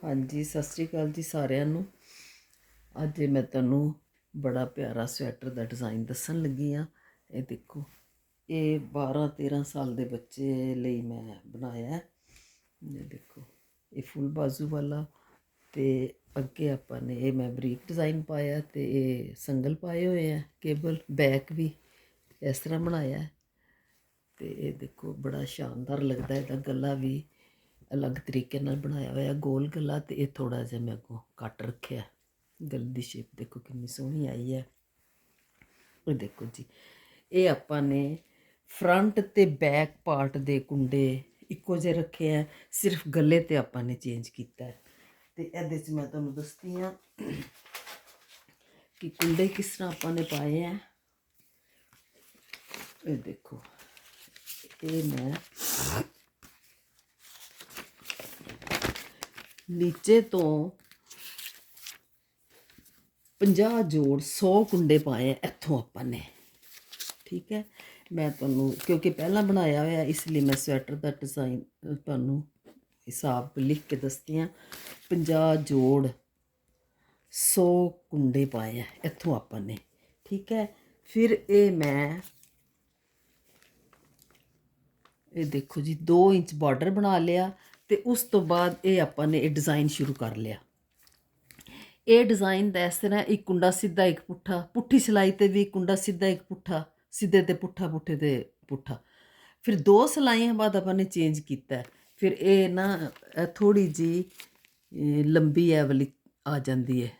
ਹਾਂਜੀ, ਸਤਿ ਸ੍ਰੀ ਅਕਾਲ ਜੀ ਸਾਰਿਆਂ ਨੂੰ। ਅੱਜ ਮੈਂ ਤੁਹਾਨੂੰ ਬੜਾ ਪਿਆਰਾ ਸਵੈਟਰ ਦਾ ਡਿਜ਼ਾਈਨ ਦੱਸਣ ਲੱਗੀ ਆ ਇਹ ਦੇਖੋ, ਇਹ 12 13 ਸਾਲ ਦੇ ਬੱਚੇ ਲਈ ਮੈਂ ਬਣਾਇਆ ਹੈ। ਇਹ ਦੇਖੋ, ਇਹ ਫੁੱਲ ਬਾਜ਼ੂ ਵਾਲਾ ਤੇ ਅੱਗੇ ਆਪਾਂ ਨੇ ਇਹ ਮੈਂ ਬਰੀਕ ਡਿਜ਼ਾਈਨ ਪਾਇਆ ਤੇ ਇਹ ਸੰਗਲ ਪਾਏ ਹੋਏ ਆ ਕੇਬਲ, ਬੈਕ ਵੀ ਇਸ ਤਰ੍ਹਾਂ ਬਣਾਇਆ ਹੈ। ਤੇ ਇਹ ਦੇਖੋ, ਬੜਾ ਸ਼ਾਨਦਾਰ ਲੱਗਦਾ ਇਹਦਾ ਗਲਾ ਵੀ ਅਲੱਗ ਤਰੀਕੇ ਨਾਲ ਬਣਾਇਆ ਹੋਇਆ ਗੋਲ ਗਲਾ ਤੇ ਇਹ ਥੋੜਾ ਜਿਹਾ ਮੈਂ ਅੱਗੋਂ ਕੱਟ ਰੱਖਿਆ। ਗਲ ਦੀ ਸ਼ੇਪ ਦੇਖੋ ਕਿੰਨੀ ਸੋਹਣੀ ਆਈ ਹੈ। ਇਹ ਦੇਖੋ ਜੀ, ਇਹ ਆਪਾਂ ਨੇ ਫਰੰਟ ਤੇ ਬੈਕ ਪਾਰਟ ਦੇ ਕੁੰਡੇ ਇੱਕੋ ਜਿਹੇ ਰੱਖੇ ਆ, ਸਿਰਫ ਗਲੇ ਤੇ ਆਪਾਂ ਨੇ ਚੇਂਜ ਕੀਤਾ ਹੈ। ਤੇ ਇਹਦੇ 'ਚ ਮੈਂ ਤੁਹਾਨੂੰ ਦੱਸਦੀ ਆ ਕਿ ਕੁੰਡੇ ਕਿਸ ਤਰ੍ਹਾਂ ਆਪਾਂ ਨੇ ਪਾਏ ਆ। ਇਹ ਦੇਖੋ, ਇਹ ਮੈਂ ਨੀਚੇ ਤੋਂ 50 ਜੋੜ 100 ਕੁੰਡੇ ਪਾਏ ਆ, ਇੱਥੋਂ ਆਪਾਂ ਨੇ। ਠੀਕ ਹੈ? ਮੈਂ ਤੁਹਾਨੂੰ, ਕਿਉਂਕਿ ਪਹਿਲਾਂ ਬਣਾਇਆ ਹੋਇਆ, ਇਸ ਲਈ ਮੈਂ ਸਵੈਟਰ ਦਾ ਡਿਜ਼ਾਈਨ ਤੁਹਾਨੂੰ ਹਿਸਾਬ ਲਿਖ ਕੇ ਦੱਸਦੀ ਹਾਂ। 50 ਜੋੜ 100 ਕੁੰਡੇ ਪਾਏ ਆ, ਇੱਥੋਂ ਆਪਾਂ ਨੇ। ਠੀਕ ਹੈ? ਫਿਰ ਇਹ ਮੈਂ, ਇਹ ਦੇਖੋ ਜੀ 2 ਇੰਚ ਬਾਰਡਰ ਬਣਾ ਲਿਆ। ਤੇ ਉਸ ਤੋਂ ਬਾਅਦ ਇਹ ਆਪਾਂ ਨੇ ਇਹ ਡਿਜ਼ਾਈਨ ਸ਼ੁਰੂ ਕਰ ਲਿਆ। ਇਹ ਡਿਜ਼ਾਈਨ ਦਾ ਇਸ ਤਰ੍ਹਾਂ ਇੱਕ ਕੁੰਡਾ ਸਿੱਧਾ ਇੱਕ ਪੁੱਠਾ, ਪੁੱਠੀ ਸਿਲਾਈ ਤੇ ਵੀ ਕੁੰਡਾ ਸਿੱਧਾ ਇੱਕ ਪੁੱਠਾ, ਸਿੱਧੇ ਤੇ ਪੁੱਠਾ, ਪੁੱਠੇ ਤੇ ਪੁੱਠਾ। ਫਿਰ ਦੋ ਸਿਲਾਈਆਂ ਬਾਅਦ ਆਪਾਂ ਨੇ ਚੇਂਜ ਕੀਤਾ। ਫਿਰ ਇਹ ਨਾ ਥੋੜੀ ਜੀ ਲੰਬੀ ਹੈ ਵਾਲੀ ਆ ਜਾਂਦੀ ਹੈ,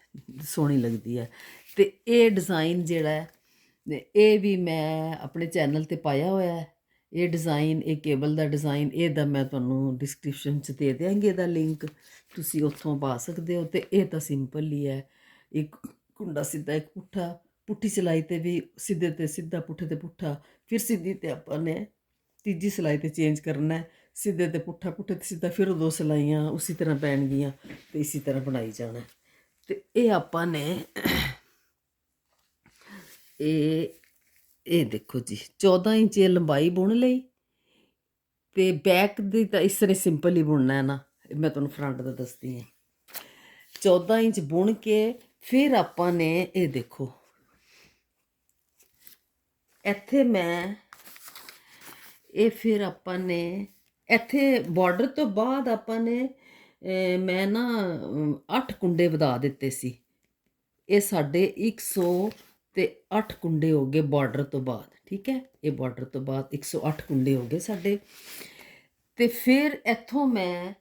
ਸੋਹਣੀ ਲੱਗਦੀ ਹੈ। ਤੇ ਇਹ ਡਿਜ਼ਾਈਨ ਜਿਹੜਾ ਹੈ, ਇਹ ਵੀ ਮੈਂ ਆਪਣੇ ਚੈਨਲ ਤੇ ਪਾਇਆ ਹੋਇਆ ਹੈ। ਇਹ ਡਿਜ਼ਾਈਨ ਇਹ ਕੇਬਲ ਦਾ ਡਿਜ਼ਾਈਨ ਇਹਦਾ ਮੈਂ ਤੁਹਾਨੂੰ ਡਿਸਕ੍ਰਿਪਸ਼ਨ 'ਚ ਦੇ ਦਿਆਂਗੀ, ਇਹਦਾ ਲਿੰਕ ਤੁਸੀਂ ਉੱਥੋਂ ਪਾ ਸਕਦੇ ਹੋ ਤੇ ਇਹ ਤਾਂ ਸਿੰਪਲ ਹੀ ਹੈ ਇੱਕ ਕੁੰਡਾ ਸਿੱਧਾ ਇੱਕ ਪੁੱਠਾ, ਪੁੱਠੀ ਸਿਲਾਈ ਤੇ ਵੀ ਸਿੱਧੇ ਤੇ ਸਿੱਧਾ, ਪੁੱਠੇ ਤੇ ਪੁੱਠਾ, ਫਿਰ ਸਿੱਧੀ ਤੇ ਆਪਾਂ ਨੇ ਤੀਜੀ ਸਿਲਾਈ ਤੇ ਚੇਂਜ ਕਰਨਾ ਹੈ ਸਿੱਧੇ ਤੇ ਪੁੱਠਾ, ਪੁੱਠੇ ਤੇ ਸਿੱਧਾ, ਫਿਰ ਉਹ ਦੋ ਸਿਲਾਈਆਂ ਉਸੇ ਤਰ੍ਹਾਂ ਪੈਣਗੀਆਂ ਤੇ ਇਸੇ ਤਰ੍ਹਾਂ ਬਣਾਈ ਜਾਣਾ ਹੈ। ਤੇ ਇਹ ਆਪਾਂ ਨੇ ਇਹ ਇਹ ਦੇਖੋ ਜੀ 14 ਇੰਚ ਇਹ ਲੰਬਾਈ ਬੁਣ ਲਈ ਤੇ ਬੈਕ ਦੀ ਤਾਂ ਇਸ ਤਰ੍ਹਾਂ ਸਿੰਪਲ ਹੀ ਬੁਣਨਾ ਹੈ ਨਾ ਇਹ ਮੈਂ ਤੁਹਾਨੂੰ ਫਰੰਟ ਦਾ ਦੱਸਦੀ ਹਾਂ। 14 ਇੰਚ ਬੁਣ ਕੇ ਫਿਰ ਆਪਾਂ ਨੇ ਇਹ ਦੇਖੋ, ਇੱਥੇ ਮੈਂ ਇਹ ਫਿਰ ਆਪਾਂ ਨੇ ਇੱਥੇ ਬਾਰਡਰ ਤੋਂ ਬਾਅਦ ਆਪਾਂ ਨੇ ਮੈਂ ਨਾ 8 ਕੁੰਡੇ ਵਧਾ ਦਿੱਤੇ ਸੀ। ਇਹ ਸਾਡੇ 100 ਤੇ 8 ਕੁੰਡੇ ਹੋ ਗਏ ਬਾਰਡਰ ਤੋਂ ਬਾਅਦ, ਠੀਕ ਹੈ? ਇਹ ਬਾਰਡਰ ਤੋਂ ਬਾਅਦ 108 ਕੁੰਡੇ ਹੋ ਗਏ ਸਾਡੇ। ਤੇ ਫਿਰ ਇੱਥੋਂ ਮੈਂ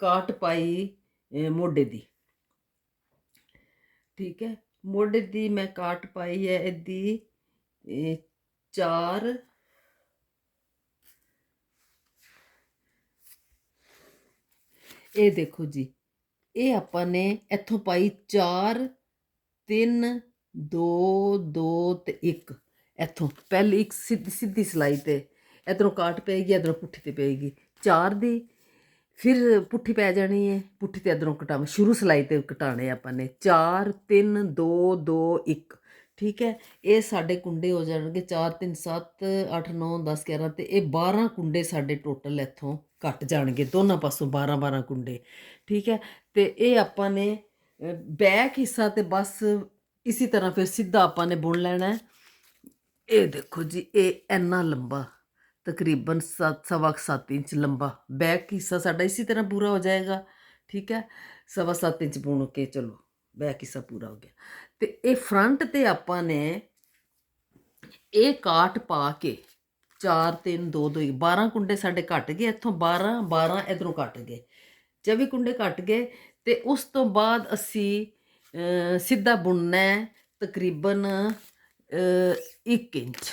ਕਾਟ ਪਾਈ ਮੋਢੇ ਦੀ। ਠੀਕ ਹੈ? ਮੋਢੇ ਦੀ ਮੈਂ ਕਾਟ ਪਾਈ ਹੈ ਇਹਦੀ, ਇਹ ਚਾਰ, ਇਹ ਦੇਖੋ ਜੀ, ਇਹ ਆਪਾਂ ਨੇ ਇੱਥੋਂ ਪਾਈ 4 3 2 2 ਤੇ ਇੱਕ। ਇੱਥੋਂ ਪਹਿਲੀ ਇੱਕ ਸਿੱਧੀ ਸਿੱਧੀ ਸਿਲਾਈ ਤੇ। ਇਧਰੋਂ ਕਾਟ ਪਏਗੀ, ਇਧਰੋਂ ਪੁੱਠੀ ਤੇ ਪਏਗੀ। ਚਾਰ ਦੀ, ਫਿਰ ਪੁੱਠੀ ਪੈ ਜਾਣੀ ਹੈ ਪੁੱਠੀ ਤੇ ਇਧਰੋਂ ਕਟਾਵਾਂ ਸ਼ੁਰੂ ਸਿਲਾਈ ਤੇ ਕਟਾਣੇ ਆਪਾਂ ਨੇ। 4 3 2 2 1 ਠੀਕ ਹੈ? ਇਹ ਸਾਡੇ ਕੁੰਡੇ ਹੋ ਜਾਣਗੇ। 4 3 7 8 9 10 11 ਤੇ ਇਹ 12 ਕੁੰਡੇ ਸਾਡੇ ਟੋਟਲ ਇੱਥੋਂ ਕੱਟ ਜਾਣਗੇ। ਦੋਨਾਂ ਪਾਸੋਂ 12 12 ਕੁੰਡੇ। ਠੀਕ ਹੈ? ਤੇ ਇਹ ਆਪਾਂ ਨੇ ਬੈਕ ਹਿੱਸਾ ਤੇ ਬਸ ਇਸੇ ਤਰ੍ਹਾਂ ਫਿਰ ਸਿੱਧਾ ਆਪਾਂ ਨੇ ਬੁਣ ਲੈਣਾ ਇਹ ਦੇਖੋ ਜੀ, ਇਹ ਇੰਨਾ ਲੰਬਾ, ਤਕਰੀਬਨ 7 ਸਵਾ 7 ਇੰਚ ਲੰਬਾ ਬੈਕ ਹਿੱਸਾ ਸਾਡਾ ਇਸੇ ਤਰ੍ਹਾਂ ਪੂਰਾ ਹੋ ਜਾਏਗਾ, ਠੀਕ ਹੈ? ਸਵਾ 7 ਇੰਚ ਬੁਣ ਕੇ ਚਲੋ, ਬੈਕ ਹਿੱਸਾ ਪੂਰਾ ਹੋ ਗਿਆ। ਤੇ ਇਹ ਫਰੰਟ ਤੇ ਆਪਾਂ ਨੇ ਇਹ ਕਾਟ ਪਾ ਕੇ 4 3 2 2 12 ਕੁੰਡੇ ਸਾਡੇ ਘਟ ਗਏ, ਇੱਥੋਂ 12 12 ਇਧਰੋਂ ਘਟ ਗਏ। 24 ਕੁੰਡੇ ਘਟ ਗਏ ਤੇ ਉਸ ਤੋਂ ਬਾਅਦ ਅਸੀਂ ਸਿੱਧਾ ਬੁਣਨਾ ਹੈ, ਤਕਰੀਬਨ 1 ਇੰਚ।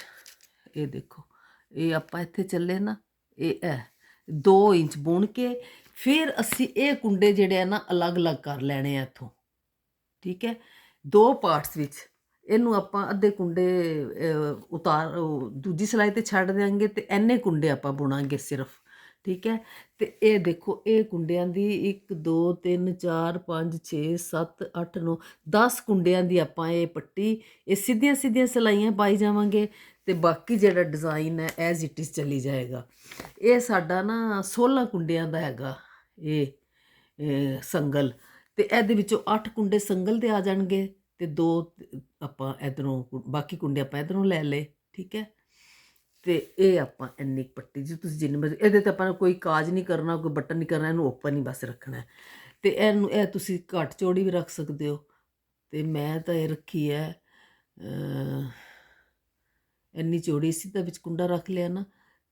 ਇਹ ਦੇਖੋ, ਇਹ ਆਪਾਂ ਇੱਥੇ ਚੱਲੇ ਨਾ, ਇਹ ਹੈ 2 ਇੰਚ ਬੁਣ ਕੇ, ਫਿਰ ਅਸੀਂ ਇਹ ਕੁੰਡੇ ਜਿਹੜੇ ਆ ਨਾ, ਅਲੱਗ-ਅਲੱਗ ਕਰ ਲੈਣੇ ਆ ਇੱਥੋਂ। ਠੀਕ ਹੈ? ਦੋ ਪਾਰਟਸ ਵਿੱਚ, ਇਹਨੂੰ ਆਪਾਂ ਅੱਧੇ ਕੁੰਡੇ ਉਤਾਰ, ਦੂਜੀ ਸਿਲਾਈ ਤੇ ਛੱਡ ਦਿਆਂਗੇ ਤੇ ਐਨੇ ਕੁੰਡੇ ਆਪਾਂ ਬੁਣਾਂਗੇ ਸਿਰਫ। ਠੀਕ ਹੈ? ਤੇ ਇਹ ਦੇਖੋ, ਇਹ ਕੁੰਡਿਆਂ ਦੀ 1 2 3 4 5 6 7 8 9 10 ਕੁੰਡਿਆਂ ਦੀ ਆਪਾਂ ਇਹ ਪੱਟੀ, ਇਹ ਸਿੱਧੀਆਂ ਸਿੱਧੀਆਂ ਸਿਲਾਈਆਂ ਪਾਈ ਜਾਵਾਂਗੇ ਤੇ ਬਾਕੀ ਜਿਹੜਾ ਡਿਜ਼ਾਈਨ ਹੈ ਐਜ਼ ਇਟ ਇਜ਼ ਚੱਲੀ ਜਾਏਗਾ। ਇਹ ਸਾਡਾ ਨਾ 16 ਕੁੰਡਿਆਂ ਦਾ ਹੈਗਾ ਇਹ ਸੰਗਲ। ਤੇ ਇਹਦੇ ਵਿੱਚੋਂ 8 ਕੁੰਡੇ ਸੰਗਲ ਦੇ ਆ ਜਾਣਗੇ ਤੇ ਦੋ ਆਪਾਂ ਇਧਰੋਂ ਬਾਕੀ ਕੁੰਡੇ ਆਪਾਂ ਇਧਰੋਂ ਲੈ ਲਏ, ਠੀਕ ਹੈ? ਤੇ ਇਹ ਆਪਾਂ ਇੰਨੀ ਕੁ ਪੱਟੀ, ਜੀ ਤੁਸੀਂ ਜਿੰਨੀ ਮਰਜ਼ੀ, ਇਹਦੇ ਤੇ ਆਪਾਂ ਕੋਈ ਕਾਜ ਨਹੀਂ ਕਰਨਾ, ਕੋਈ ਬਟਨ ਨਹੀਂ ਕਰਨਾ, ਇਹਨੂੰ ਓਪਨ ਹੀ ਬਸ ਰੱਖਣਾ ਹੈ। ਤੇ ਇਹਨੂੰ, ਇਹ ਤੁਸੀਂ ਘੱਟ ਚੌੜੀ ਵੀ ਰੱਖ ਸਕਦੇ ਹੋ ਤੇ ਮੈਂ ਤਾਂ ਇਹ ਰੱਖੀ ਹੈ ਇੰਨੀ ਚੌੜੀ ਸੀ ਤਾਂ ਵਿੱਚ ਕੁੰਡਾ ਰੱਖ ਲਿਆ ਨਾ,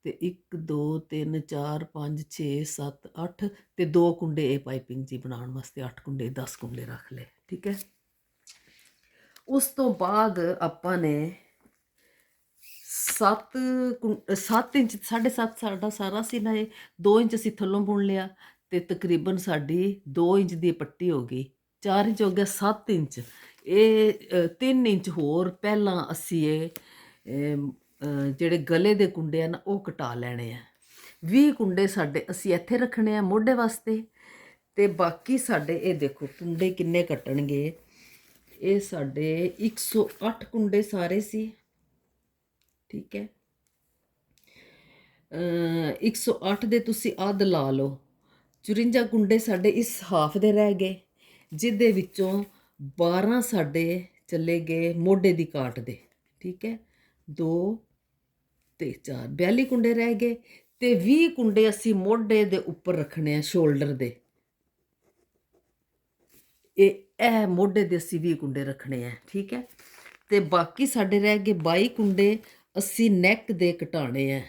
ਤੇ 1 2 3 4 5 6 7 8 ਤੇ ਦੋ ਕੁੰਡੇ ਇਹ ਪਾਈਪਿੰਗ ਜੀ ਬਣਾਉਣ ਵਾਸਤੇ 8 ਕੁੰਡੇ 10 ਕੁੰਡੇ ਰੱਖ ਲਏ, ਠੀਕ ਹੈ ਉਸ ਤੋਂ ਬਾਅਦ ਆਪਾਂ ਨੇ 7 7 ਇੰਚ 7.5 ਸਾਡਾ ਸਾਰਾ ਸੀ ਨਾ ਇਹ 2 ਇੰਚ ਅਸੀਂ ਥੱਲੋਂ ਬੁਣ ਲਿਆ ਤੇ ਤਕਰੀਬਨ ਸਾਡੀ 2 ਇੰਚ ਦੀ ਪੱਟੀ ਹੋ ਗਈ। 4 ਇੰਚ ਹੋ ਗਿਆ 7 ਇੰਚ। ਇਹ 3 ਇੰਚ ਹੋਰ ਪਹਿਲਾਂ ਅਸੀਂ ਇਹ ਜਿਹੜੇ ਗਲੇ ਦੇ ਕੁੰਡੇ ਆ ਨਾ, ਉਹ ਕਟਾ ਲੈਣੇ ਆ। 20 ਕੁੰਡੇ ਸਾਡੇ ਅਸੀਂ ਇੱਥੇ ਰੱਖਣੇ ਆ ਮੋਢੇ ਵਾਸਤੇ ਤੇ ਬਾਕੀ ਸਾਡੇ ਇਹ ਦੇਖੋ ਕੁੰਡੇ ਕਿੰਨੇ ਕੱਟਣਗੇ। ਇਹ ਸਾਡੇ 108 ਕੁੰਡੇ ਸਾਰੇ ਸੀ। ਠੀਕ ਹੈ। ਅ 108 ਦੇ ਤੁਸੀਂ ਅੱਧ ਲਾ ਲਓ। 54 ਕੁੰਡੇ ਸਾਡੇ ਇਸ ਹਾਫ ਦੇ ਰਹਿ ਗਏ, ਜਿਹਦੇ ਵਿੱਚੋਂ 12 ਸਾਡੇ ਚਲੇ ਗਏ ਮੋਢੇ ਦੀ ਕਾਟ ਦੇ, ਠੀਕ ਹੈ। 2 ਤੇ 4 42 ਕੁੰਡੇ ਰਹਿ ਗਏ ਤੇ 20 ਕੁੰਡੇ ਅਸੀਂ ਮੋਢੇ ਦੇ ਉੱਪਰ ਰੱਖਣੇ ਆ ਸ਼ੋਲਡਰ ਦੇ। ਇਹ ਇਹ ਮੋਢੇ ਦੇ ਅਸੀਂ 20 ਕੁੰਡੇ ਰੱਖਣੇ ਆ, ਠੀਕ ਹੈ। ਤੇ ਬਾਕੀ ਸਾਡੇ ਰਹਿ ਗਏ 22 ਕੁੰਡੇ ਅਸੀਂ ਨੈਕ ਦੇ ਘਟਾਣੇ ਆ।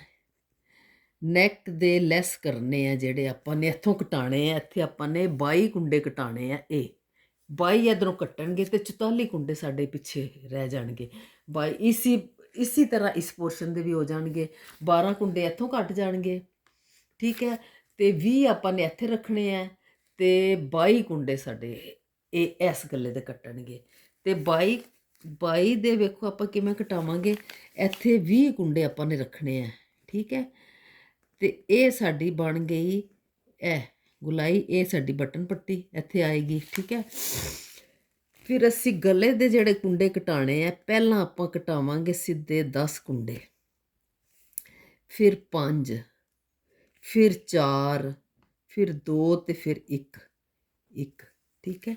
ਨੈਕ ਦੇ ਲੈਸ ਕਰਨੇ ਆ ਜਿਹੜੇ ਆਪਾਂ ਨੇ ਇੱਥੋਂ ਘਟਾਣੇ ਆ। ਇੱਥੇ ਆਪਾਂ ਨੇ 22 ਕੁੰਡੇ ਘਟਾਣੇ ਆ ਇਹ 22 ਇਧਰੋਂ ਕੱਟਣਗੇ ਤੇ 44 ਕੁੰਡੇ ਸਾਡੇ ਪਿੱਛੇ ਰਹਿ ਜਾਣਗੇ। 22 ਇਸੀ ਇਸੀ ਤਰ੍ਹਾਂ ਇਸ ਪੋਰਸ਼ਨ ਦੇ ਵੀ ਹੋ ਜਾਣਗੇ। 12 ਕੁੰਡੇ ਇੱਥੋਂ ਕੱਟ ਜਾਣਗੇ। ਠੀਕ ਹੈ? ਤੇ 20 ਆਪਾਂ ਨੇ ਇੱਥੇ ਰੱਖਣੇ ਆ ਤੇ 22 ਕੁੰਡੇ ਸਾਡੇ ਇਹ ਇਸ ਗੱਲੇ ਦੇ ਕੱਟਣਗੇ। ਤੇ 22 22 ਦੇ ਵੇਖੋ ਆਪਾਂ ਕਿਵੇਂ ਘਟਾਵਾਂਗੇ ਇੱਥੇ 20 ਕੁੰਡੇ ਆਪਾਂ ਨੇ ਰੱਖਣੇ ਆ, ਠੀਕ ਹੈ? ਤੇ ਇਹ ਸਾਡੀ ਬਣ ਗਈ, ਇਹ ਗੁਲਾਈ, ਇਹ ਸਾਡੀ ਬਟਨ ਪੱਟੀ ਇੱਥੇ ਆਏਗੀ, ਠੀਕ ਹੈ? ਫਿਰ ਅਸੀਂ ਗਲੇ ਦੇ ਜਿਹੜੇ ਕੁੰਡੇ ਘਟਾਣੇ ਆ, ਪਹਿਲਾਂ ਆਪਾਂ ਘਟਾਵਾਂਗੇ ਸਿੱਧੇ 10 ਕੁੰਡੇ, ਫਿਰ 5 ਫਿਰ 4 ਫਿਰ 2 ਤੇ ਫਿਰ 1 1 ਠੀਕ ਹੈ?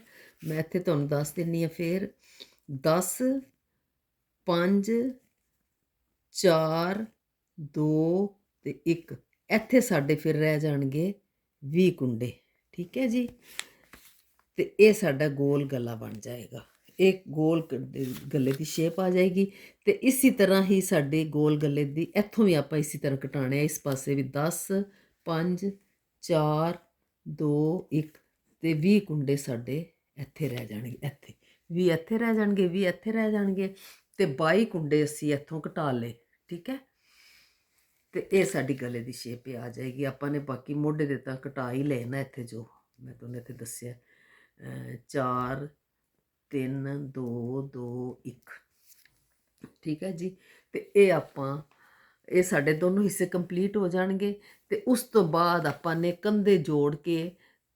ਮੈਂ ਇੱਥੇ ਤੁਹਾਨੂੰ ਦੱਸ ਦਿੰਨੀ ਆ ਫਿਰ। ਦਸ, ਪੰਜ, ਚਾਰ, ਦੋ ਅਤੇ ਇੱਕ। ਇੱਥੇ ਸਾਡੇ ਫਿਰ ਰਹਿ ਜਾਣਗੇ ਵੀਹ ਕੁੰਡੇ, ਠੀਕ ਹੈ ਜੀ? ਅਤੇ ਇਹ ਸਾਡਾ ਗੋਲ ਗਲਾ ਬਣ ਜਾਏਗਾ। ਇਹ ਗੋਲ ਗ- ਗਲੇ ਦੀ ਸ਼ੇਪ ਆ ਜਾਏਗੀ ਤੇ ਇਸੇ ਤਰ੍ਹਾਂ ਹੀ ਸਾਡੇ ਗੋਲ ਗਲੇ ਦੀ ਇੱਥੋਂ ਵੀ ਆਪਾਂ ਇਸੇ ਤਰ੍ਹਾਂ ਘਟਾਣੇ ਆ। ਇਸ ਪਾਸੇ ਵੀ 10 5 4 2 1 ਤੇ 20 ਕੁੰਡੇ ਸਾਡੇ ਇੱਥੇ ਰਹਿ ਜਾਣਗੇ, ਇੱਥੇ। 20 ਇੱਥੇ ਰਹਿ ਜਾਣਗੇ 20 ਇੱਥੇ ਰਹਿ ਜਾਣਗੇ ਤੇ 22 ਕੁੰਡੇ ਅਸੀਂ ਇੱਥੋਂ ਘਟਾ ਲਏ, ਠੀਕ ਹੈ? ਤੇ ਇਹ ਸਾਡੀ ਗਲੇ ਦੀ ਸ਼ੇਪ ਆ ਜਾਏਗੀ। ਆਪਾਂ ਨੇ ਬਾਕੀ ਮੋਢੇ ਦੇ ਤਾਂ ਘਟਾ ਹੀ ਲਏ ਨਾ ਇੱਥੇ ਜੋ ਮੈਂ ਤੁਹਾਨੂੰ ਇੱਥੇ ਦੱਸਿਆ। 4 3 2 2 1 ਠੀਕ ਹੈ ਜੀ? ਤੇ ਇਹ ਆਪਾਂ, ਇਹ ਸਾਡੇ ਦੋਨੋਂ ਹਿੱਸੇ ਕੰਪਲੀਟ ਹੋ ਜਾਣਗੇ ਤੇ ਉਸ ਤੋਂ ਬਾਅਦ ਆਪਾਂ ਨੇ ਕੰਧੇ ਜੋੜ ਕੇ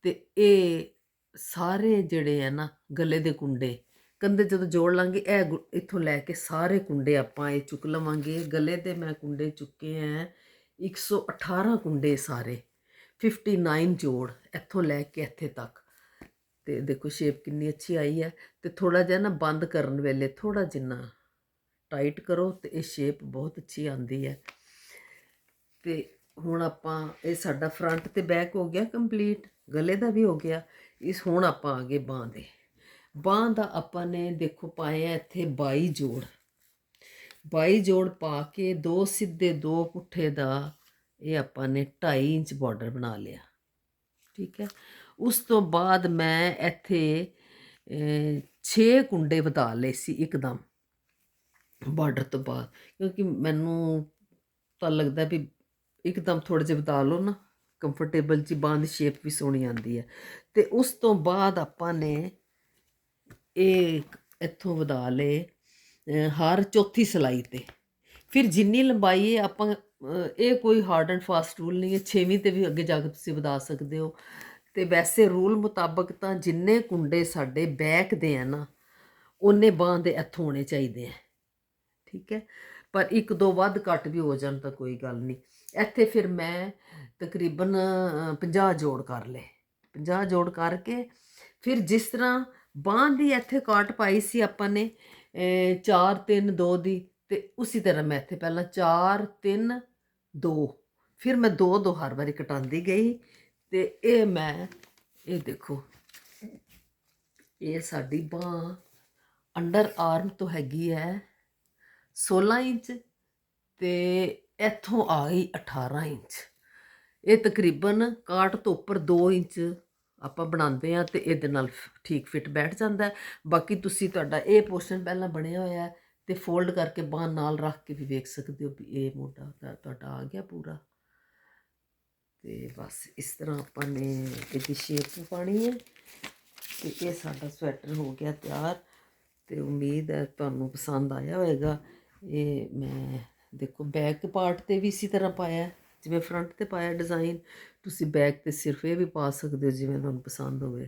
ਤੇ ਇਹ ਸਾਰੇ ਜਿਹੜੇ ਆ ਨਾ ਗਲੇ ਦੇ ਕੁੰਡੇ ਕੰਧੇ ਜਦੋਂ ਜੋੜ ਲਾਂਗੇ, ਇਹ ਗੁ- ਇੱਥੋਂ ਲੈ ਕੇ ਸਾਰੇ ਕੁੰਡੇ ਆਪਾਂ ਇਹ ਚੁੱਕ ਲਵਾਂਗੇ। ਗਲੇ ਦੇ ਮੈਂ ਕੁੰਡੇ ਚੁੱਕੇ ਆ 118 ਕੁੰਡੇ ਸਾਰੇ 59 ਜੋੜ ਇੱਥੋਂ ਲੈ ਕੇ ਇੱਥੇ ਤੱਕ। ਤੇ ਦੇਖੋ ਸ਼ੇਪ ਕਿੰਨੀ ਅੱਛੀ ਆਈ ਹੈ। ਤੇ ਥੋੜਾ ਜਿਹਾ ਨਾ ਬੰਦ ਕਰਨ ਵੇਲੇ ਥੋੜਾ ਜਿੰਨਾ ਟਾਈਟ ਕਰੋ ਤੇ ਇਹ ਸ਼ੇਪ ਬਹੁਤ ਅੱਛੀ ਆਂਦੀ ਹੈ। ਤੇ ਹੁਣ ਆਪਾਂ, ਇਹ ਸਾਡਾ ਫਰੰਟ ਤੇ ਬੈਕ ਹੋ ਗਿਆ ਕੰਪਲੀਟ ਗਲੇ ਦਾ ਵੀ ਹੋ ਗਿਆ। ਇਸ ਹੁਣ ਆਪਾਂ ਆਗੇ ਬਾਂਹ ਦੇ। ਬਾਂਹ ਦਾ ਆਪਾਂ ਨੇ ਦੇਖੋ ਪਾਇਆ ਇੱਥੇ 22 ਜੋੜ। 22 ਜੋੜ ਪਾ ਕੇ ਦੋ ਸਿੱਧੇ ਦੋ ਪੁੱਠੇ ਦਾ ਇਹ ਆਪਾਂ ਨੇ 2.5 ਇੰਚ ਬਾਰਡਰ ਬਣਾ ਲਿਆ। ਠੀਕ ਹੈ? ਉਸ ਤੋਂ ਬਾਅਦ ਮੈਂ ਇੱਥੇ 6 ਕੁੰਡੇ ਵਧਾ ਲਏ ਸੀ ਇੱਕਦਮ ਬਾਰਡਰ ਤੋਂ ਬਾਅਦ। ਕਿਉਂਕਿ ਮੈਨੂੰ ਤਾਂ ਲੱਗਦਾ ਵੀ ਇੱਕਦਮ ਥੋੜੇ ਜਿਹਾ ਵਧਾ ਲਓ ਨਾ, ਕੰਫਰਟੇਬਲ ਜੀ ਬਾਂਹ ਦੀ ਸ਼ੇਪ ਵੀ ਸੋਹਣੀ ਆਉਂਦੀ ਹੈ। ਤੇ ਉਸ ਤੋਂ ਬਾਅਦ ਆਪਾਂ ਨੇ ਇਹ ਇੱਥੋਂ ਵਧਾ ਲਏ ਹਰ ਚੌਥੀ ਸਿਲਾਈ ਤੇ। ਫਿਰ ਜਿੰਨੀ ਲੰਬਾਈ ਹੈ ਆਪਾਂ ਇਹ ਕੋਈ ਹਾਰਡ ਐਂਡ ਫਾਸਟ ਰੂਲ ਨਹੀਂ ਹੈ ਛੇਵੀਂ ਤੇ ਵੀ ਅੱਗੇ ਜਾ ਕੇ ਤੁਸੀਂ ਵਧਾ ਸਕਦੇ ਹੋ। ਤੇ ਵੈਸੇ ਰੂਲ ਮੁਤਾਬਕ ਤਾਂ ਜਿੰਨੇ ਕੁੰਡੇ ਸਾਡੇ ਬੈਕ ਦੇ ਆ ਨਾ ਉਹਨੇ ਬਾਂਹ ਦੇ ਇੱਥੋਂ ਹੋਣੇ ਚਾਹੀਦੇ ਆ। ਠੀਕ ਹੈ? ਪਰ ਇੱਕ ਦੋ ਵੱਧ ਘੱਟ ਵੀ ਹੋ ਜਾਣ ਤਾਂ ਕੋਈ ਗੱਲ ਨਹੀਂ। ਇੱਥੇ ਫਿਰ ਮੈਂ ਤਕਰੀਬਨ ਅ, 50 ਜੋੜ ਕਰ ਲਏ। 50 ਜੋੜ ਕਰਕੇ ਫਿਰ ਜਿਸ ਤਰ੍ਹਾਂ ਬਾਂਹ ਦੀ ਇੱਥੇ ਕਾਟ ਪਾਈ ਸੀ ਆਪਾਂ ਨੇ 4 3 2 ਦੀ ਤੇ ਉਸੇ ਤਰ੍ਹਾਂ ਮੈਂ ਇੱਥੇ ਪਹਿਲਾਂ 4 3 2 ਫਿਰ ਮੈਂ 2 2 ਹਰ ਵਾਰੀ ਕਟਾਉਂਦੀ ਗਈ ਤੇ ਇਹ ਮੈਂ, ਇਹ ਦੇਖੋ, ਇਹ ਸਾਡੀ ਬਾਂਹ ਅੰਡਰ ਆਰਮ ਤੋਂ ਹੈਗੀ ਹੈ 16 ਇੰਚ ਤੇ ਇੱਥੋਂ ਆ ਗਈ 18 ਇੰਚ। ਇਹ ਤਕਰੀਬਨ ਕਾਟ ਤੋਂ ਉੱਪਰ 2 ਇੰਚ ਆਪਾਂ ਬਣਾਉਂਦੇ ਆ ਤੇ ਇਹਦੇ ਨਾਲ ਠੀਕ ਫਿੱਟ ਬੈਠ ਜਾਂਦਾ ਬਾਕੀ ਤੁਸੀਂ ਤੁਹਾਡਾ ਇਹ ਪੋਰਸ਼ਨ ਪਹਿਲਾਂ ਬਣਿਆ ਹੋਇਆ ਹੈ ਤੇ ਫੋਲਡ ਕਰਕੇ ਬਾਂਹ ਨਾਲ ਰੱਖ ਕੇ ਵੀ ਵੇਖ ਸਕਦੇ ਹੋ ਵੀ ਇਹ ਮੋਢਾ ਤਾਂ ਤੁਹਾਡਾ ਆ ਗਿਆ ਪੂਰਾ। ਤੇ ਬਸ ਇਸ ਤਰ੍ਹਾਂ ਆਪਾਂ ਨੇ ਇਹਦੀ ਸ਼ੇਪ ਪਾਣੀ ਹੈ ਤੇ ਇਹ ਸਾਡਾ ਸਵੈਟਰ ਹੋ ਗਿਆ ਤਿਆਰ ਤੇ ਉਮੀਦ ਹੈ ਤੁਹਾਨੂੰ ਪਸੰਦ ਆਇਆ ਹੋਵੇਗਾ। ਇਹ ਮੈਂ ਦੇਖੋ ਬੈਕ ਪਾਰਟ ਤੇ ਵੀ ਇਸੇ ਤਰ੍ਹਾਂ ਪਾਇਆ ਜਿਵੇਂ ਫਰੰਟ ਤੇ ਪਾਇਆ ਡਿਜ਼ਾਈਨ ਤੁਸੀਂ ਬੈਕ ਤੇ ਸਿਰਫ ਇਹ ਵੀ ਪਾ ਸਕਦੇ ਹੋ ਜਿਵੇਂ ਤੁਹਾਨੂੰ ਪਸੰਦ ਹੋਵੇ।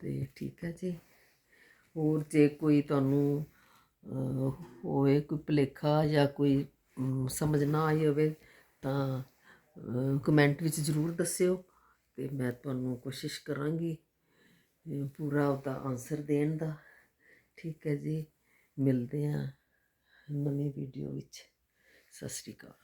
ਤੇ ਠੀਕ ਹੈ ਜੀ। ਹੋਰ ਜੇ ਕੋਈ ਤੁਹਾਨੂੰ ਹੋਵੇ ਕੋਈ ਭੁਲੇਖਾ ਜਾਂ ਕੋਈ ਸਮਝ ਨਾ ਆਈ ਹੋਵੇ ਤਾਂ ਕਮੈਂਟ ਵਿੱਚ ਜ਼ਰੂਰ ਦੱਸਿਓ ਤੇ ਮੈਂ ਤੁਹਾਨੂੰ ਕੋਸ਼ਿਸ਼ ਕਰਾਂਗੀ ਪੂਰਾ ਉਹਦਾ ਆਨਸਰ ਦੇਣ ਦਾ। ਠੀਕ ਹੈ ਜੀ। ਮਿਲਦੇ ਹਾਂ ਨਵੀਂ ਵੀਡੀਓ ਵਿੱਚ। ਸਤਿ ਸ਼੍ਰੀ ਅਕਾਲ।